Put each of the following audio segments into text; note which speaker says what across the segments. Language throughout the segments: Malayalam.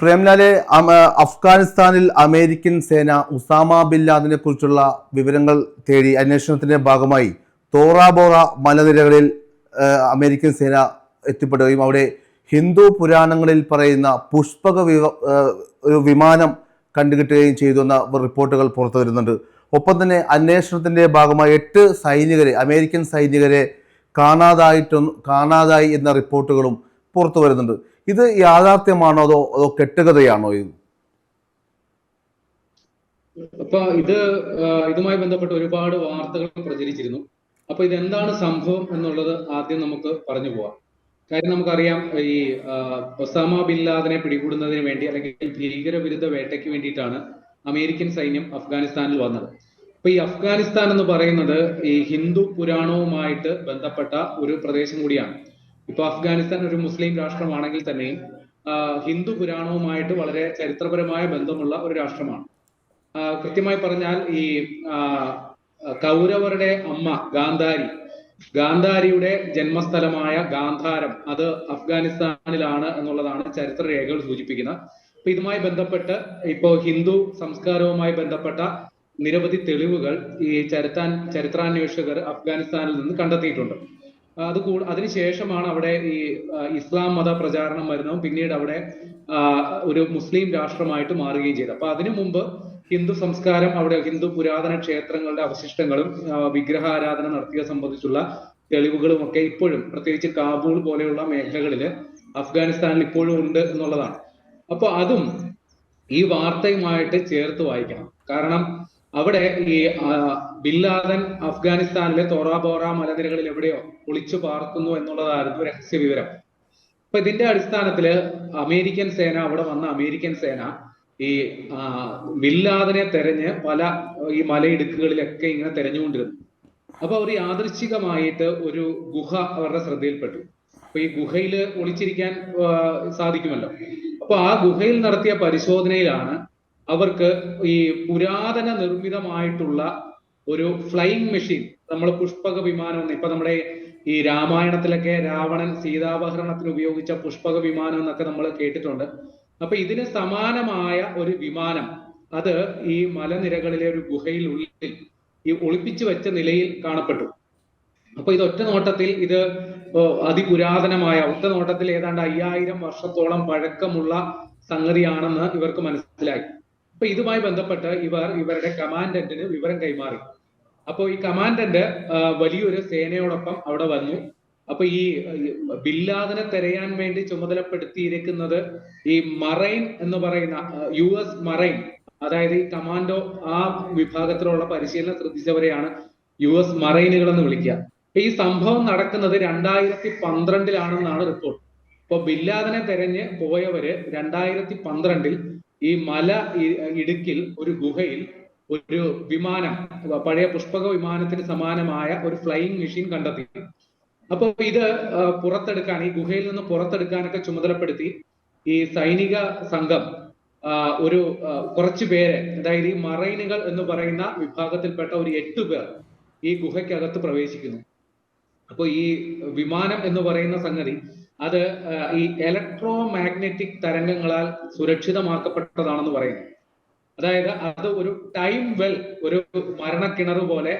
Speaker 1: പ്രേംലാലെ അഫ്ഗാനിസ്ഥാനിൽ അമേരിക്കൻ സേന ഉസാമ ബിൻ ലാദിനെ കുറിച്ചുള്ള വിവരങ്ങൾ തേടി അന്വേഷണത്തിന്റെ ഭാഗമായി തോറാബോറ മലനിരകളിൽ അമേരിക്കൻ സേന എത്തിപ്പെടുകയും അവിടെ ഹിന്ദു പുരാണങ്ങളിൽ പറയുന്ന പുഷ്പക ഒരു വിമാനം കണ്ടുകിട്ടുകയും ചെയ്തു എന്ന റിപ്പോർട്ടുകൾ പുറത്തു വരുന്നുണ്ട്. ഒപ്പം തന്നെ അന്വേഷണത്തിന്റെ ഭാഗമായി എട്ട് സൈനികരെ അമേരിക്കൻ സൈനികരെ കാണാതായിട്ടും കാണാതായി എന്ന റിപ്പോർട്ടുകളും പുറത്തു വരുന്നുണ്ട്. ഇത് യാഥാർത്ഥ്യമാണോ അതോ അതോ കെട്ടുകഥയാണോ ഇത്?
Speaker 2: അപ്പൊ ഇത് ഇതുമായി ബന്ധപ്പെട്ട് ഒരുപാട് വാർത്തകൾ പ്രചരിച്ചിരുന്നു. അപ്പൊ ഇതെന്താണ് സംഭവം എന്നുള്ളത് ആദ്യം നമുക്ക് പറഞ്ഞു പോവാം. കാര്യം നമുക്കറിയാം ഈ ഒസാമ ബിൻ ലാദനെ പിടികൂടുന്നതിന് വേണ്ടി അല്ലെങ്കിൽ ഭീകരവിരുദ്ധ വേട്ടയ്ക്ക് വേണ്ടിയിട്ടാണ് അമേരിക്കൻ സൈന്യം അഫ്ഗാനിസ്ഥാനിൽ വന്നത്. അപ്പൊ ഈ അഫ്ഗാനിസ്ഥാൻ എന്ന് പറയുന്നത് ഈ ഹിന്ദു പുരാണവുമായിട്ട് ബന്ധപ്പെട്ട ഒരു പ്രദേശം കൂടിയാണ്. ഇപ്പൊ അഫ്ഗാനിസ്ഥാൻ ഒരു മുസ്ലിം രാഷ്ട്രമാണെങ്കിൽ തന്നെയും ഹിന്ദു പുരാണവുമായിട്ട് വളരെ ചരിത്രപരമായ ബന്ധമുള്ള ഒരു രാഷ്ട്രമാണ്. കൃത്യമായി പറഞ്ഞാൽ ഈ കൗരവരുടെ അമ്മ ഗാന്ധാരി ഗാന്ധാരിയുടെ ജന്മസ്ഥലമായ ഗാന്ധാരം അത് അഫ്ഗാനിസ്ഥാനിലാണ് എന്നുള്ളതാണ് ചരിത്ര രേഖകൾ സൂചിപ്പിക്കുന്നത്. അപ്പൊ ഇതുമായി ബന്ധപ്പെട്ട് ഇപ്പോ ഹിന്ദു സംസ്കാരവുമായി ബന്ധപ്പെട്ട നിരവധി തെളിവുകൾ ഈ ചരിത്രാൻ ചരിത്രാന്വേഷകർ അഫ്ഗാനിസ്ഥാനിൽ നിന്ന് കണ്ടെത്തിയിട്ടുണ്ട്. അത് കൂ അതിനുശേഷമാണ് അവിടെ ഈ ഇസ്ലാം മത പ്രചാരണം വരുന്നതും പിന്നീട് അവിടെ ഒരു മുസ്ലിം രാഷ്ട്രമായിട്ട് മാറുകയും ചെയ്തു. അപ്പൊ അതിനു മുമ്പ് ഹിന്ദു സംസ്കാരം അവിടെ ഹിന്ദു പുരാതന ക്ഷേത്രങ്ങളുടെ അവശിഷ്ടങ്ങളും വിഗ്രഹാരാധന നടത്തിയ സംബന്ധിച്ചുള്ള തെളിവുകളും ഒക്കെ ഇപ്പോഴും പ്രത്യേകിച്ച് കാബൂൾ പോലെയുള്ള മേഖലകളിൽ അഫ്ഗാനിസ്ഥാനിൽ ഇപ്പോഴും ഉണ്ട് എന്നുള്ളതാണ്. അപ്പൊ അതും ഈ വാർത്തയുമായിട്ട് ചേർത്ത് വായിക്കണം. കാരണം അവിടെ ഈ ബില്ലാദൻ അഫ്ഗാനിസ്ഥാനിലെ തോറാബോറ മലനിരകളിൽ എവിടെയോ ഒളിച്ചു പാർക്കുന്നു എന്നുള്ളതായിരുന്നു രഹസ്യ വിവരം അപ്പൊ ഇതിന്റെ അടിസ്ഥാനത്തിൽ അമേരിക്കൻ സേന അവിടെ വന്ന അമേരിക്കൻ സേന ഈ ബില്ലാദനെ തെരഞ്ഞ് പല ഈ മലയിടുക്കുകളിലൊക്കെ ഇങ്ങനെ തെരഞ്ഞുകൊണ്ടിരുന്നു. അപ്പൊ അവർ യാദൃശ്ചികമായിട്ട് ഒരു ഗുഹ അവരുടെ ശ്രദ്ധയിൽപ്പെട്ടു. അപ്പൊ ഈ ഗുഹയിൽ ഒളിച്ചിരിക്കാൻ സാധിക്കുമല്ലോ. അപ്പൊ ആ ഗുഹയിൽ നടത്തിയ പരിശോധനയിലാണ് അവർക്ക് ഈ പുരാതന നിർമ്മിതമായിട്ടുള്ള ഒരു ഫ്ലൈയിങ് മെഷീൻ നമ്മൾ പുഷ്പക വിമാനം ഇപ്പൊ നമ്മുടെ ഈ രാമായണത്തിലൊക്കെ രാവണൻ സീതാപഹരണത്തിന് ഉപയോഗിച്ച പുഷ്പക വിമാനം എന്നൊക്കെ നമ്മൾ കേട്ടിട്ടുണ്ട്. അപ്പൊ ഇതിന് സമാനമായ ഒരു വിമാനം അത് ഈ മലനിരകളിലെ ഒരു ഗുഹയിൽ ഉള്ളിൽ ഈ ഒളിപ്പിച്ചു വെച്ച നിലയിൽ കാണപ്പെട്ടു. അപ്പൊ ഇത് ഒറ്റ നോട്ടത്തിൽ ഇത് അതിപുരാതനമായ ഒറ്റ നോട്ടത്തിൽ ഏതാണ്ട് അയ്യായിരം വർഷത്തോളം പഴക്കമുള്ള സംഗതിയാണെന്ന് ഇവർക്ക് മനസ്സിലായി. അപ്പൊ ഇതുമായി ബന്ധപ്പെട്ട് ഇവർ ഇവരുടെ കമാൻഡന്റിന് വിവരം കൈമാറി. അപ്പോൾ ഈ കമാൻഡന്റ് വലിയൊരു സേനയോടൊപ്പം അവിടെ വന്നു. അപ്പൊ ഈ ബില്ലാദിനെ തെരയാൻ വേണ്ടി ചുമതലപ്പെടുത്തിയിരിക്കുന്നത് ഈ മറൈൻ എന്ന് പറയുന്ന യു എസ് മറൈൻ അതായത് ഈ കമാൻഡോ ആ വിഭാഗത്തിലുള്ള പരിശീലനം ശ്രദ്ധിച്ചവരെയാണ് യു എസ് മറൈനുകൾ എന്ന് വിളിക്കുക. അപ്പൊ ഈ സംഭവം നടക്കുന്നത് രണ്ടായിരത്തി പന്ത്രണ്ടിലാണെന്നാണ് റിപ്പോർട്ട്. അപ്പൊ ബില്ലാദിനെ തെരഞ്ഞ് പോയവര് രണ്ടായിരത്തി പന്ത്രണ്ടിൽ ഈ മല ഇടുക്കിൽ ഒരു ഗുഹയിൽ ഒരു വിമാനം പഴയ പുഷ്പക വിമാനത്തിന് സമാനമായ ഒരു ഫ്ലൈയിങ് മെഷീൻ കണ്ടെത്തി. അപ്പൊ ഇത് പുറത്തെടുക്കാൻ ഈ ഗുഹയിൽ നിന്ന് പുറത്തെടുക്കാനൊക്കെ ചുമതലപ്പെടുത്തി ഈ സൈനിക സംഘം ഒരു കുറച്ചു പേരെ അതായത് ഈ മറൈനുകൾ എന്ന് പറയുന്ന വിഭാഗത്തിൽപ്പെട്ട ഒരു എട്ട് പേർ ഈ ഗുഹയ്ക്കകത്ത് പ്രവേശിക്കുന്നു. അപ്പോൾ ഈ വിമാനം എന്ന് പറയുന്ന സംഗതി അത് ഈ ഇലക്ട്രോ മാഗ്നറ്റിക് തരംഗങ്ങളാൽ സുരക്ഷിതമാക്കപ്പെട്ടതാണെന്ന് പറയുന്നു. അതായത് അത് ഒരു ടൈം വെൽ ഒരു മരണക്കിണർ പോലെ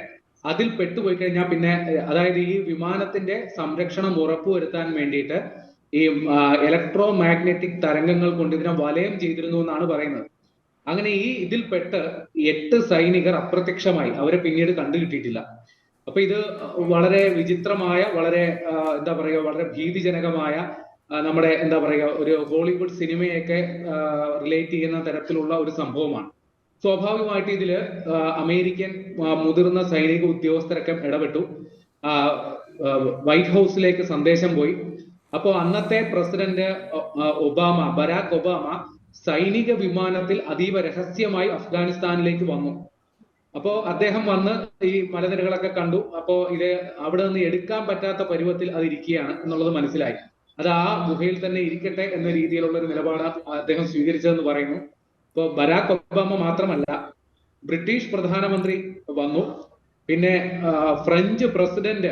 Speaker 2: അതിൽ പെട്ടുപോയി കഴിഞ്ഞാൽ പിന്നെ അതായത് ഈ വിമാനത്തിന്റെ സംരക്ഷണം ഉറപ്പുവരുത്താൻ വേണ്ടിയിട്ട് ഈ ഇലക്ട്രോ മാഗ്നറ്റിക് തരംഗങ്ങൾ കൊണ്ട് ഇതിനെ വലയം ചെയ്തിരുന്നു എന്നാണ് പറയുന്നത്. അങ്ങനെ ഈ ഇതിൽപ്പെട്ട് എട്ട് സൈനികർ അപ്രത്യക്ഷമായി. അവരെ പിന്നീട് കണ്ടുകിട്ടിയിട്ടില്ല. അപ്പൊ ഇത് വളരെ വിചിത്രമായ വളരെ എന്താ പറയുക വളരെ ഭീതിജനകമായ നമ്മുടെ എന്താ പറയുക ഒരു ഹോളിവുഡ് സിനിമയൊക്കെ റിലേറ്റ് ചെയ്യുന്ന തരത്തിലുള്ള ഒരു സംഭവമാണ്. സ്വാഭാവികമായിട്ട് ഇതിൽ അമേരിക്കൻ മുതിർന്ന സൈനിക ഉദ്യോഗസ്ഥരൊക്കെ ഇടപെട്ടു. വൈറ്റ് ഹൗസിലേക്ക് സന്ദേശം പോയി. അപ്പോൾ അന്നത്തെ പ്രസിഡന്റ് ഒബാമ ബരാക് ഒബാമ സൈനിക വിമാനത്തിൽ അതീവ രഹസ്യമായി അഫ്ഗാനിസ്ഥാനിലേക്ക് വന്നു. അപ്പോ അദ്ദേഹം വന്ന് ഈ മലനിരകളൊക്കെ കണ്ടു. അപ്പോ ഇത് അവിടെ നിന്ന് എടുക്കാൻ പറ്റാത്ത പരുവത്തിൽ അത് ഇരിക്കുകയാണ് എന്നുള്ളത് മനസ്സിലായി. അത് ആ ഗുഹയിൽ തന്നെ ഇരിക്കട്ടെ എന്ന രീതിയിലുള്ള ഒരു നിലപാട് അദ്ദേഹം സ്വീകരിച്ചതെന്ന് പറയുന്നു. ഇപ്പോ ബരാക് ഒബാമ മാത്രമല്ല ബ്രിട്ടീഷ് പ്രധാനമന്ത്രി വന്നു. പിന്നെ ഫ്രഞ്ച് പ്രസിഡന്റ്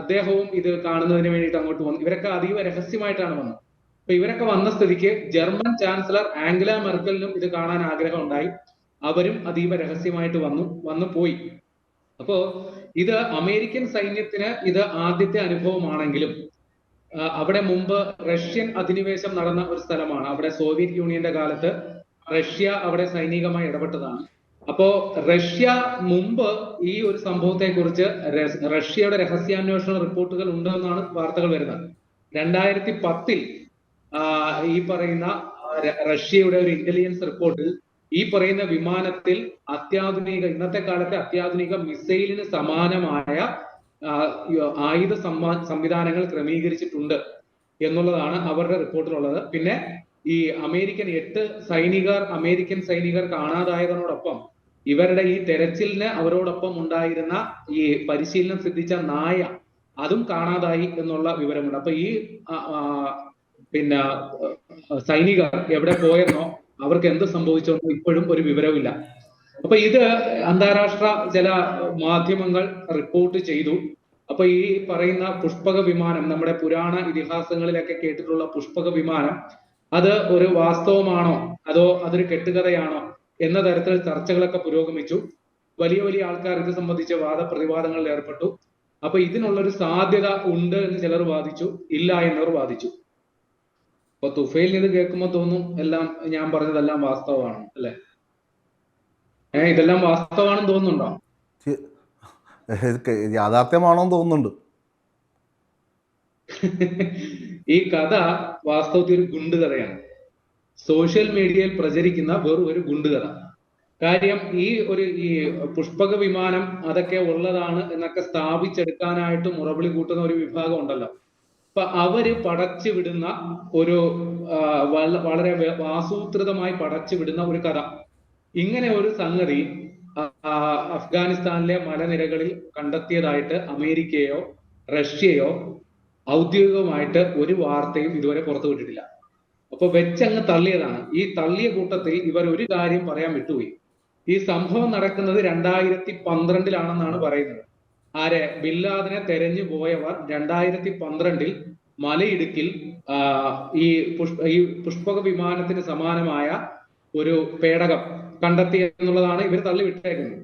Speaker 2: അദ്ദേഹവും ഇത് കാണുന്നതിന് വേണ്ടിയിട്ട് അങ്ങോട്ട് വന്നു. ഇവരൊക്കെ അതീവ രഹസ്യമായിട്ടാണ് വന്നത്. അപ്പൊ ഇവരൊക്കെ വന്ന സ്ഥിതിക്ക് ജർമ്മൻ ചാൻസലർ ആംഗല മെർക്കലിനും ഇത് കാണാൻ ആഗ്രഹം ഉണ്ടായി. അവരും അതീവ രഹസ്യമായിട്ട് വന്നു വന്നു പോയി. അപ്പോ ഇത് അമേരിക്കൻ സൈന്യത്തിന് ഇത് ആദ്യത്തെ അനുഭവമാണെങ്കിലും അവിടെ മുമ്പ് റഷ്യൻ അധിനിവേശം നടന്ന ഒരു സ്ഥലമാണ്. അവിടെ സോവിയറ്റ് യൂണിയന്റെ കാലത്ത് റഷ്യ അവിടെ സൈനികമായി ഇടപെട്ടതാണ്. അപ്പോ റഷ്യ മുമ്പ് ഈ ഒരു സംഭവത്തെ കുറിച്ച് റഷ്യയുടെ രഹസ്യാന്വേഷണ റിപ്പോർട്ടുകൾ ഉണ്ടെന്നാണ് വാർത്തകൾ വരുന്നത്. രണ്ടായിരത്തി പത്തിൽ ഈ പറയുന്ന റഷ്യയുടെ ഒരു ഇന്റലിജൻസ് റിപ്പോർട്ടിൽ ഈ പറയുന്ന വിമാനത്തിൽ അത്യാധുനിക ഇന്നത്തെ കാലത്തെ അത്യാധുനിക മിസൈലിന് സമാനമായ ആയുധ സംവിധാനങ്ങൾ ക്രമീകരിച്ചിട്ടുണ്ട് എന്നുള്ളതാണ് അവരുടെ റിപ്പോർട്ടിലുള്ളത്. പിന്നെ ഈ അമേരിക്കൻ എട്ട് സൈനികർ അമേരിക്കൻ സൈനികർ കാണാതായതിനോടൊപ്പം ഇവരുടെ ഈ തെരച്ചിലിന് അവരോടൊപ്പം ഉണ്ടായിരുന്ന ഈ പരിശീലനം സിദ്ധിച്ച നായ അതും കാണാതായി എന്നുള്ള വിവരമുണ്ട്. അപ്പൊ ഈ പിന്നെ സൈനികർ എവിടെ പോയെന്നോ അവർക്ക് എന്ത് സംഭവിച്ചെന്നോ ഇപ്പോഴും ഒരു വിവരവുമില്ല. അപ്പൊ ഇത് അന്താരാഷ്ട്ര ചില മാധ്യമങ്ങൾ റിപ്പോർട്ട് ചെയ്തു. അപ്പൊ ഈ പറയുന്ന പുഷ്പക വിമാനം നമ്മുടെ പുരാണ ഇതിഹാസങ്ങളിലൊക്കെ കേട്ടിട്ടുള്ള പുഷ്പക വിമാനം അത് ഒരു വാസ്തവമാണോ? അതോ അതൊരു കെട്ടുകഥയാണോ? എന്ന തരത്തിൽ ചർച്ചകളൊക്കെ പുരോഗമിച്ചു. വലിയ വലിയ ആൾക്കാർ ഇത് സംബന്ധിച്ച് വാദപ്രതിവാദങ്ങളിൽ ഏർപ്പെട്ടു. അപ്പൊ ഇതിനുള്ളൊരു സാധ്യത ഉണ്ട് എന്ന് ചിലർ വാദിച്ചു ഇല്ല എന്നവർ വാദിച്ചു. അപ്പൊ തുഫൈലിന് ഇത് കേൾക്കുമ്പോൾ തോന്നും എല്ലാം ഞാൻ പറഞ്ഞതെല്ലാം വാസ്തവമാണ് അല്ലെ? ഏഹ് ഇതെല്ലാം വാസ്തവമാണെന്ന് തോന്നുന്നുണ്ടോ?
Speaker 1: യാഥാർത്ഥ്യമാണോന്ന് യാഥാർത്ഥ്യമാണോ തോന്നുന്നുണ്ട്.
Speaker 2: ഈ കഥ വാസ്തവത്തിൽ ഒരു ഗുണ്ട് കഥയാണ് സോഷ്യൽ മീഡിയയിൽ പ്രചരിക്കുന്ന വെറും ഒരു ഗുണ്ട് കഥ കാര്യം ഈ ഒരു ഈ പുഷ്പക വിമാനം അതൊക്കെ ഉള്ളതാണ് എന്നൊക്കെ സ്ഥാപിച്ചെടുക്കാനായിട്ട് മുറവിളി കൂട്ടുന്ന ഒരു വിഭാഗം ഉണ്ടല്ലോ. അപ്പൊ അവർ പടച്ചു വിടുന്ന ഒരു വളരെ ആസൂത്രിതമായി പടച്ചു വിടുന്ന ഒരു കഥ. ഇങ്ങനെ ഒരു സംഗതി അഫ്ഗാനിസ്ഥാനിലെ മലനിരകളിൽ കണ്ടെത്തിയതായിട്ട് അമേരിക്കയോ റഷ്യയോ ഔദ്യോഗികമായിട്ട് ഒരു വാർത്തയും ഇതുവരെ പുറത്തുവിട്ടിട്ടില്ല അപ്പൊ വെച്ചങ്ങ് തള്ളിയതാണ്. ഈ തള്ളിയ കൂട്ടത്തിൽ ഇവർ ഒരു കാര്യം പറയാൻ വിട്ടുപോയി. ഈ സംഭവം നടക്കുന്നത് രണ്ടായിരത്തി പന്ത്രണ്ടിലാണെന്നാണ് പറയുന്നത്. ആരെ? ബില്ലാദിനെ തെരഞ്ഞു പോയവർ രണ്ടായിരത്തി പന്ത്രണ്ടിൽ മലയിടുക്കിൽ ഈ പുഷ്പ ഈ പുഷ്പക വിമാനത്തിന് സമാനമായ ഒരു പേടകം കണ്ടെത്തി എന്നുള്ളതാണ് ഇവർ തള്ളി വിട്ടേക്കുന്നത്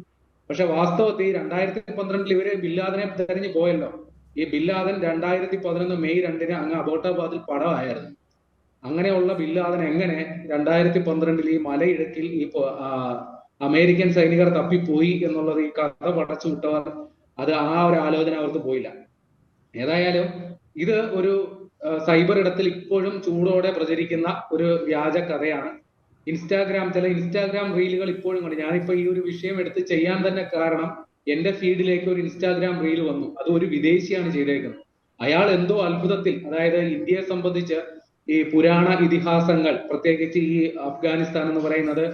Speaker 2: പക്ഷെ വാസ്തവത്തിൽ രണ്ടായിരത്തി പന്ത്രണ്ടിൽ ഇവർ ബില്ലാദിനെ തെരഞ്ഞു പോയല്ലോ. ഈ ബില്ലാദൻ രണ്ടായിരത്തി പതിനൊന്ന് മെയ് രണ്ടിന് അങ്ങ് അബോട്ടാബാദിൽ പടമായിരുന്നു. അങ്ങനെയുള്ള ബില്ലാദൻ എങ്ങനെ രണ്ടായിരത്തി പന്ത്രണ്ടിൽ ഈ മലയിടുക്കിൽ ഈ അമേരിക്കൻ സൈനികർ തപ്പിപ്പോയി എന്നുള്ളത് ഈ കഥ പടച്ചു വിട്ടവർ അത് ആ ഒരു ആലോചന അവർക്ക് പോയില്ല. ഏതായാലും ഇത് ഒരു സൈബർ ഇടത്തിൽ ഇപ്പോഴും ചൂടോടെ പ്രചരിക്കുന്ന ഒരു വ്യാജ കഥയാണ്. ഇൻസ്റ്റാഗ്രാം ചില ഇൻസ്റ്റാഗ്രാം റീലുകൾ ഇപ്പോഴും കണ്ടു ഞാനിപ്പോ ഈ ഒരു വിഷയം എടുത്ത് ചെയ്യാൻ തന്നെ കാരണം എന്റെ ഫീഡിലേക്ക് ഒരു ഇൻസ്റ്റാഗ്രാം റീൽ വന്നു. അത് ഒരു വിദേശിയാണ് ചെയ്തേക്കുന്നത്. അയാൾ എന്തോ അത്ഭുതത്തിൽ അതായത് ഇന്ത്യയെ സംബന്ധിച്ച് ഈ പുരാണ ഇതിഹാസങ്ങൾ പ്രത്യേകിച്ച് ഈ അഫ്ഗാനിസ്ഥാൻ എന്ന് പറയുന്നത്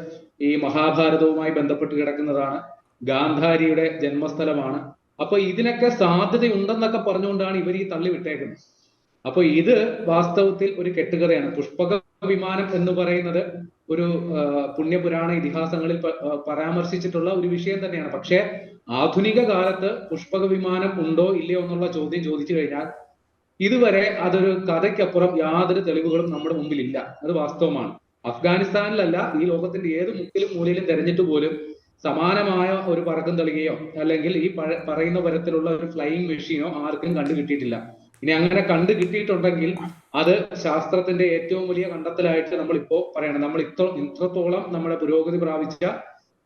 Speaker 2: ഈ മഹാഭാരതവുമായി ബന്ധപ്പെട്ട് കിടക്കുന്നതാണ് ഗാന്ധാരിയുടെ ജന്മസ്ഥലമാണ്. അപ്പൊ ഇതിനൊക്കെ സാധ്യത സാധ്യതയുണ്ടെന്നൊക്കെ പറഞ്ഞുകൊണ്ടാണ് ഇവർ ഈ തള്ളി വിട്ടേക്കുന്നത്. അപ്പൊ ഇത് വാസ്തവത്തിൽ ഒരു കെട്ടുകഥയാണ്. പുഷ്പക വിമാനം എന്ന് പറയുന്നത് ഒരു പുണ്യപുരാണ ഇതിഹാസങ്ങളിൽ പരാമർശിച്ചിട്ടുള്ള ഒരു വിഷയം തന്നെയാണ്. പക്ഷേ ആധുനിക കാലത്ത് പുഷ്പക വിമാനം ഉണ്ടോ ഇല്ലയോ എന്നുള്ള ചോദ്യം ചോദിച്ചു കഴിഞ്ഞാൽ ഇതുവരെ അതൊരു കഥയ്ക്കപ്പുറം യാതൊരു തെളിവുകളും നമ്മുടെ മുമ്പിൽ ഇല്ല അത് വാസ്തവമാണ്. അഫ്ഗാനിസ്ഥാനിലല്ല ഈ ലോകത്തിന്റെ ഏത് മുക്കിലും മൂലയിലും തെരഞ്ഞിട്ട് പോലും സമാനമായ ഒരു പറക്കം തെളികയോ അല്ലെങ്കിൽ ഈ പറയുന്ന തരത്തിലുള്ള ഒരു ഫ്ലൈയിങ് മെഷീനോ ആർക്കും കണ്ടു കിട്ടിയിട്ടില്ല. ഇനി അങ്ങനെ കണ്ടു കിട്ടിയിട്ടുണ്ടെങ്കിൽ അത് ശാസ്ത്രത്തിന്റെ ഏറ്റവും വലിയ കണ്ടെത്തലായിട്ട് നമ്മൾ ഇപ്പോ പറയണം. നമ്മൾ ഇത്ര ഇത്രത്തോളം നമ്മുടെ പുരോഗതി പ്രാപിച്ച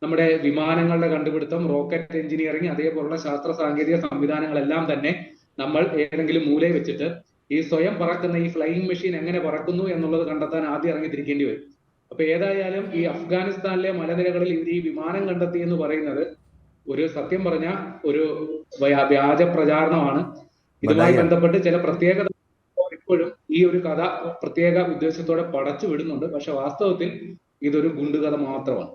Speaker 2: നമ്മുടെ വിമാനങ്ങളുടെ കണ്ടുപിടുത്തം റോക്കറ്റ് എഞ്ചിനീയറിംഗ് അതേപോലുള്ള ശാസ്ത്ര സാങ്കേതിക സംവിധാനങ്ങളെല്ലാം തന്നെ നമ്മൾ ഏതെങ്കിലും മൂലയിൽ വെച്ചിട്ട് ഈ സ്വയം പറക്കുന്ന ഈ ഫ്ലൈയിങ് മെഷീൻ എങ്ങനെ പറക്കുന്നു എന്നുള്ളത് കണ്ടെത്താൻ ആദ്യം ഇറങ്ങിത്തിരിക്കേണ്ടി വരും. അപ്പൊ ഏതായാലും ഈ അഫ്ഗാനിസ്ഥാനിലെ മലനിരകളിൽ ഇവർ ഈ വിമാനം കണ്ടെത്തി എന്ന് പറയുന്നത് ഒരു സത്യം പറഞ്ഞ ഒരു വ്യാജ പ്രചാരണമാണ്. ഇതുമായി ബന്ധപ്പെട്ട് ചില പ്രത്യേകത ഇപ്പോഴും ഈ ഒരു കഥ പ്രത്യേക ഉദ്ദേശത്തോടെ പടച്ചു വിടുന്നുണ്ട്. പക്ഷെ വാസ്തവത്തിൽ ഇതൊരു ഗുണ്ടുകഥ മാത്രമാണ്.